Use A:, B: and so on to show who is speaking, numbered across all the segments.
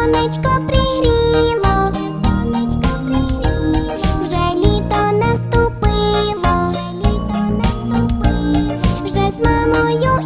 A: сонечко пригріло, сонечко пригріло, вже літо наступило, вже літо наступило, вже з мамою.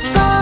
A: Let's go.